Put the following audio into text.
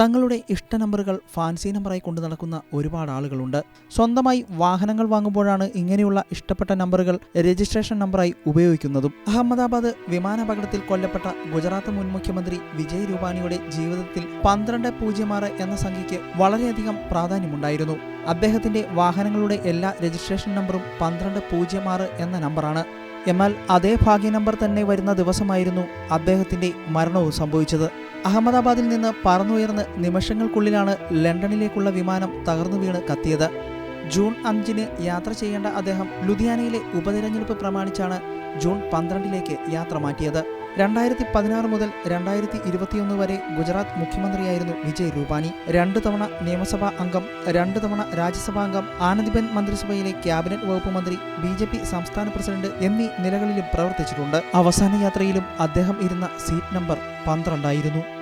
തങ്ങളുടെ ഇഷ്ട നമ്പറുകൾ ഫാൻസി നമ്പറായി കൊണ്ടു നടക്കുന്ന ഒരുപാട് ആളുകളുണ്ട്. സ്വന്തമായി വാഹനങ്ങൾ വാങ്ങുമ്പോഴാണ് ഇങ്ങനെയുള്ള ഇഷ്ടപ്പെട്ട നമ്പറുകൾ രജിസ്ട്രേഷൻ നമ്പറായി ഉപയോഗിക്കുന്നതും. അഹമ്മദാബാദ് വിമാനാപകടത്തിൽ കൊല്ലപ്പെട്ട ഗുജറാത്ത് മുൻ മുഖ്യമന്ത്രി വിജയ് രൂപാനിയുടെ ജീവിതത്തിൽ പന്ത്രണ്ട് പൂജ്യം ആറ് എന്ന സംഖ്യയ്ക്ക് വളരെയധികം പ്രാധാന്യമുണ്ടായിരുന്നു. അദ്ദേഹത്തിന്റെ വാഹനങ്ങളുടെ എല്ലാ രജിസ്ട്രേഷൻ നമ്പറും പന്ത്രണ്ട് പൂജ്യം ആറ് എന്ന നമ്പറാണ്. എന്നാൽ അതേ ഭാഗ്യ നമ്പർ തന്നെ വരുന്ന ദിവസമായിരുന്നു അദ്ദേഹത്തിന്റെ മരണവും സംഭവിച്ചത്. അഹമ്മദാബാദിൽ നിന്ന് പറന്നുയർന്ന് നിമിഷങ്ങൾക്കുള്ളിലാണ് ലണ്ടനിലേക്കുള്ള വിമാനം തകർന്നു വീണ് കത്തിയത്. ജൂൺ അഞ്ചിന് യാത്ര ചെയ്യേണ്ട അദ്ദേഹം ലുധിയാനയിലെ ഉപതെരഞ്ഞെടുപ്പ് പ്രമാണിച്ചാണ് ജൂൺ പന്ത്രണ്ടിലേക്ക് യാത്ര മാറ്റിയത്. രണ്ടായിരത്തി പതിനാറ് മുതൽ രണ്ടായിരത്തി ഇരുപത്തിയൊന്ന് വരെ ഗുജറാത്ത് മുഖ്യമന്ത്രിയായിരുന്നു വിജയ് രൂപാനി രണ്ട് തവണ നിയമസഭാ അംഗം രണ്ട് തവണ രാജ്യസഭാ അംഗം ആനന്ദിബെൻ മന്ത്രിസഭയിലെ ക്യാബിനറ്റ് വകുപ്പ് മന്ത്രി ബി ജെ പി സംസ്ഥാന പ്രസിഡന്റ് എന്നീ നിലകളിലും പ്രവർത്തിച്ചിട്ടുണ്ട്. അവസാന യാത്രയിലും അദ്ദേഹം ഇരുന്ന സീറ്റ് നമ്പർ പന്ത്രണ്ടായിരുന്നു.